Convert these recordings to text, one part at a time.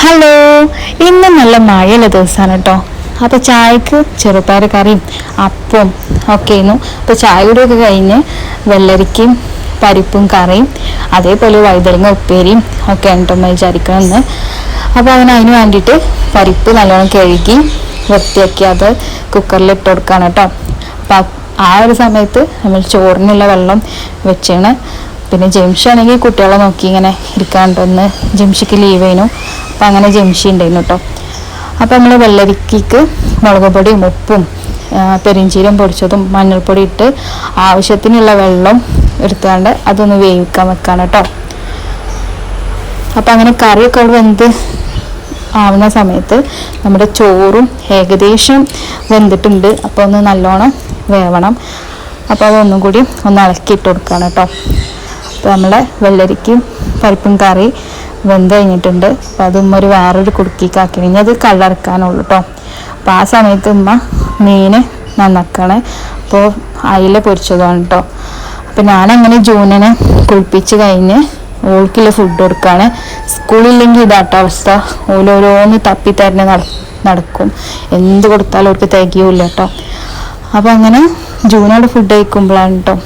Hello ഇന്ന് നല്ല മഴയുള്ള ദിവസമാണ് കേട്ടോ. അപ്പോൾ ചായക്ക് ചെറുപ്പയർ കറിയും അപ്പവും ഒക്കെ ആയിരുന്നു അപ്പോൾ ചായ കൂടിയൊക്കെ കഴിഞ്ഞ് വെള്ളരിക്കയും പരിപ്പും കറിയും അതേപോലെ വഴുതലങ്ങ ഉപ്പേരിയും ഒക്കെ ഉണ്ടെന്ന് വിചാരിക്കണമെന്ന് അപ്പോൾ അതിന് അതിന് വേണ്ടിയിട്ട് പരിപ്പ് നല്ലോണം കഴുകി വൃത്തിയാക്കി അത് കുക്കറിൽ ഇട്ട് കൊടുക്കുകയാണ് കേട്ടോ. അപ്പം ആ ഒരു സമയത്ത് നമ്മൾ ചോറിനുള്ള വെള്ളം വെച്ചാണ് പിന്നെ ജംഷി ആണെങ്കിൽ കുട്ടികളെ നോക്കി ഇങ്ങനെ ഇരിക്കാണ്ടൊന്ന് ജംഷിക്ക് ലീവ് ചെയ്യുന്നു അപ്പം അങ്ങനെ ജംഷി ഉണ്ടായിരുന്നു കേട്ടോ അപ്പം നമ്മൾ വെള്ളരിക്കയ്ക്ക് മുളക് പൊടിയും ഉപ്പും പെരിഞ്ചീരം പൊടിച്ചതും മഞ്ഞൾപ്പൊടി ഇട്ട് ആവശ്യത്തിനുള്ള വെള്ളം എടുത്തുകൊണ്ട് അതൊന്ന് വേവിക്കാൻ വെക്കാണ് കേട്ടോ അപ്പം അങ്ങനെ കറിയൊക്കെ വെന്ത് ആവുന്ന സമയത്ത് നമ്മുടെ ചോറും ഏകദേശം വെന്തിട്ടുണ്ട്. അപ്പോൾ ഒന്ന് നല്ലോണം വേവണം. അപ്പോൾ അതൊന്നും കൂടി ഒന്ന് ഇളക്കിയിട്ട് കൊടുക്കുകയാണ് കേട്ടോ അപ്പോൾ നമ്മളെ വെള്ളരിക്കും പരിപ്പും കറി വെന്ത് കഴിഞ്ഞിട്ടുണ്ട്. അപ്പോൾ അതും ഒരു വേറൊരു കുടുക്കിക്കാക്കി. ഇനി അത് കള്ളറക്കാനുള്ളൂ കേട്ടോ അപ്പോൾ ആ സമയത്ത് ഉമ്മ മീൻ നന്നാക്കണേ. അപ്പോൾ അയില പൊരിച്ചതാണ് കേട്ടോ അപ്പോൾ ഞാനങ്ങനെ ജൂനിനെ കുളിപ്പിച്ച് കഴിഞ്ഞ് ഓൾക്കില്ല ഫുഡ് കൊടുക്കുകയാണ് സ്കൂളില്ലെങ്കിൽ ഇതാട്ട അവസ്ഥ. ഓരോരോന്ന് തപ്പി തരണ നടക്കും. എന്ത് കൊടുത്താലും അവർക്ക് തികയൂല കേട്ടോ അപ്പോൾ അങ്ങനെ ജൂനോട് ഫുഡ് കഴിക്കുമ്പോഴാണ് കേട്ടോ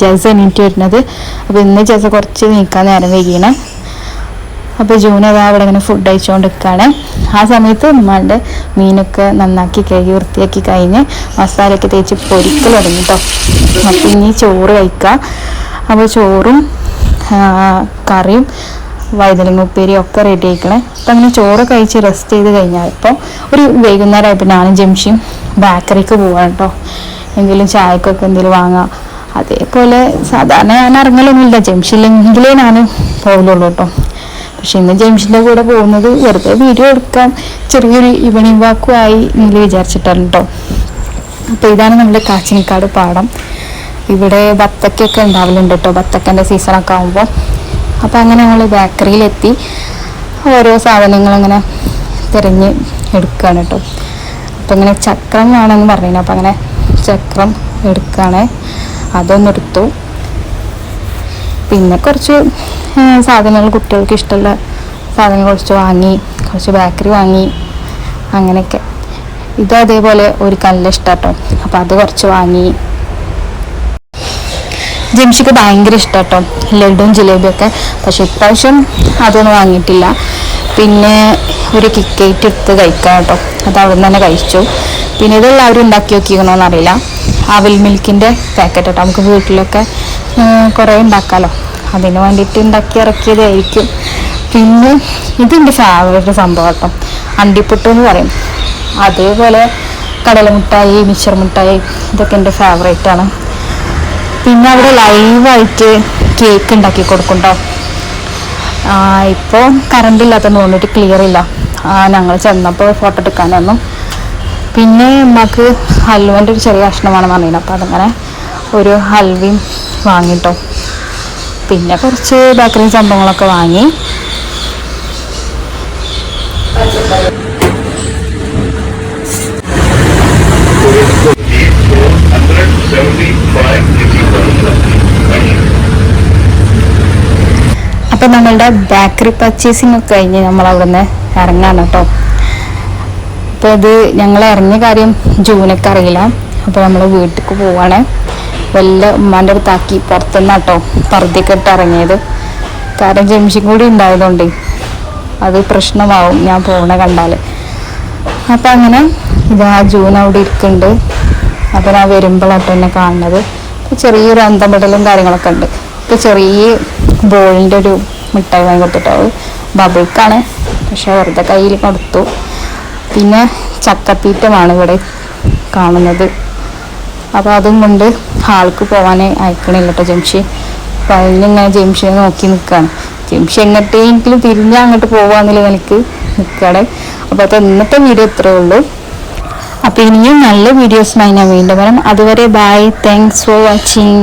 ജസ എണീറ്റ് വരുന്നത്. അപ്പോൾ ഇന്ന് ജസ കുറച്ച് നീക്കാൻ നേരം വൈകിയാണ് അപ്പോൾ ജൂൺ അതാ അവിടെ ഇങ്ങനെ ഫുഡ് കഴിച്ചുകൊണ്ട് നിൽക്കുകയാണ് ആ സമയത്ത് ഉമ്മാന്റെ മീനൊക്കെ നന്നാക്കി കഴുകി വൃത്തിയാക്കി കഴിഞ്ഞ് മസാലയൊക്കെ തേച്ച് പൊരിക്കൽ തുടങ്ങി കേട്ടോ അപ്പം ഇനി ചോറ് കഴിക്കുക അപ്പോൾ ചോറും കറിയും വഴുതലങ്ങ ഉപ്പേരിയും ഒക്കെ റെഡി ആയിക്കണേ. അപ്പം അങ്ങനെ ചോറ് കഴിച്ച് റെസ്റ്റ് ചെയ്ത് കഴിഞ്ഞാൽ ഇപ്പോൾ ഒരു വൈകുന്നേരം ആയപ്പോൾ ഞാനും ജംഷിയും ബേക്കറിക്ക് പോവാണ് കേട്ടോ എന്തെങ്കിലും ചായക്കൊക്കെ എന്തെങ്കിലും വാങ്ങാം. അതേപോലെ സാധാരണ ഞാൻ ഇറങ്ങലൊന്നുമില്ല. ജംഷില്ലെങ്കിലേ ഞാൻ പോകലുള്ളൂ കേട്ടോ. പക്ഷെ ഇന്ന് ജംഷിന്റെ കൂടെ പോകുന്നത് വെറുതെ വീഡിയോ എടുക്കാം ചെറിയൊരു ഈവനിങ് വാക്കും ആയി നിങ്ങൾ വിചാരിച്ചിട്ടാണ് കേട്ടോ. അപ്പോൾ ഇതാണ് നമ്മുടെ കാച്ചിനിക്കാട് പാടം. ഇവിടെ ബത്തക്കൊക്കെ ഉണ്ടാവലുണ്ട് കേട്ടോ. ബത്തക്കന്റെ സീസണൊക്കെ ആകുമ്പോൾ അപ്പോൾ അങ്ങനെ ഞങ്ങൾ ബേക്കറിയിലെത്തി. ഓരോ സാധനങ്ങളങ്ങനെ തിരഞ്ഞ് എടുക്കുകയാണ് കേട്ടോ. അപ്പോൾ ഇങ്ങനെ ചക്രം വേണമെന്ന് പറഞ്ഞു അപ്പോൾ അങ്ങനെ ചക്രം എടുക്കുകയാണ് അതൊന്നെടുത്തു. പിന്നെ കുറച്ച് സാധനങ്ങൾ കുട്ടികൾക്ക് ഇഷ്ടമുള്ള സാധനങ്ങൾ കുറച്ച് വാങ്ങി കുറച്ച് ബേക്കറി വാങ്ങി അങ്ങനെയൊക്കെ. ഇത് അതേപോലെ ഒരു കല്ല് ഇഷ്ടാട്ടോ അപ്പോൾ അത് കുറച്ച് വാങ്ങി. ജംഷിക്ക് ഭയങ്കര ഇഷ്ടാട്ടോ. ലഡുവും ജിലേബിയൊക്കെ. പക്ഷെ ഇപ്രാവശ്യം അതൊന്നും വാങ്ങിയിട്ടില്ല. പിന്നെ ഒരു കിക്കേറ്റ് എടുത്ത് കഴിക്കാം കേട്ടോ. അത് അവിടെ തന്നെ കഴിച്ചു. പിന്നെ ഇതെല്ലാവരും ഉണ്ടാക്കി നോക്കിക്കണോന്ന് അറിയില്ല. അവിൽ മിൽക്കിന്റെ പാക്കറ്റ് കേട്ടോ. നമുക്ക് വീട്ടിലൊക്കെ കുറേ ഉണ്ടാക്കാമല്ലോ അതിന് വേണ്ടിയിട്ട് ഉണ്ടാക്കി ഇറക്കിയതായിരിക്കും. പിന്നെ ഇതെന്റെ ഫേവറേറ്റ് സംഭവം കേട്ടോ. അണ്ടിപ്പുട്ട് എന്ന് പറയും. അതേപോലെ കടലമുട്ടായി മിച്ചർ മിഠായി ഇതൊക്കെ എന്റെ ഫേവറേറ്റ് ആണ്. പിന്നെ അവിടെ ലൈവായിട്ട് കേക്ക് ഉണ്ടാക്കി കൊടുക്കും കേട്ടോ ഇപ്പോൾ കറണ്ട് ഇല്ലാത്തതെന്ന് തോന്നിയിട്ട് ക്ലിയർ ഇല്ല. ഞങ്ങൾ ചെന്നപ്പോൾ ഫോട്ടോ എടുക്കാനൊന്നും പിന്നെ നമുക്ക് ഹൽവന്റെ ഒരു ചെറിയ കഷ്ണമാണെന്ന് പറഞ്ഞത് അപ്പോൾ അതങ്ങനെ ഒരു ഹൽവയും വാങ്ങിട്ടോ. പിന്നെ കുറച്ച് ബേക്കറി സംഭവങ്ങളൊക്കെ വാങ്ങി. അപ്പം നമ്മളുടെ ബേക്കറി പർച്ചേസിംഗ് ഒക്കെ കഴിഞ്ഞ് നമ്മൾ അവിടുന്ന് ഇറങ്ങാണ് കേട്ടോ. അപ്പോൾ ഇത് ഞങ്ങൾ ഇറങ്ങിയ കാര്യം ജൂനൊക്കെ അറിയില്ല. അപ്പോൾ നമ്മൾ വീട്ടിലേക്ക് പോവാണ്. വല്ല ഉമ്മാന്റെ അടുത്താക്കി പുറത്തുനിന്ന് കേട്ടോ പറുതിയൊക്കെ ഇട്ട് ഇറങ്ങിയത്. കാരണം ജംഷി കൂടി ഉണ്ടായതുകൊണ്ട് അത് പ്രശ്നമാവും ഞാൻ പോണ കണ്ടാൽ അപ്പം അങ്ങനെ ഇതാ ജൂൺ അവിടെ ഇരിക്കുന്നുണ്ട്. അപ്പോൾ ഞാൻ വരുമ്പോഴാട്ടോ എന്നെ കാണുന്നത്. ചെറിയൊരു അന്തമിടലും കാര്യങ്ങളൊക്കെ ഉണ്ട്. ഇപ്പോൾ ചെറിയ ബോളിന്റെ ഒരു മിഠായി വാങ്ങി കൊടുത്തിട്ടോ ബബിൾക്കാണ്. പക്ഷെ വെറുതെ കയ്യിൽ കൊടുത്തു പിന്നെ ചക്കത്തീറ്റമാണ് ഇവിടെ കാണുന്നത്. അപ്പോൾ അതും കൊണ്ട് ആൾക്ക് പോകാനേ അയക്കണില്ല കേട്ടോ ജംഷി. അപ്പോൾ അതിനിങ്ങനെ ജംഷിനെ നോക്കി നിൽക്കുകയാണ് ജംഷി എങ്ങോട്ടെങ്കിലും തിരിഞ്ഞ് അങ്ങോട്ട് പോവാന്നില്ല എനിക്ക് നിൽക്കുകയാണ് അപ്പോൾ അത് ഇന്നത്തെ വീഡിയോ ഇത്രയേ ഉള്ളൂ. അപ്പോൾ ഇനിയും നല്ല വീഡിയോസുമായി ഞാൻ വീണ്ടും വരാം. അതുവരെ ബൈ താങ്ക്സ് ഫോർ വാച്ചിങ്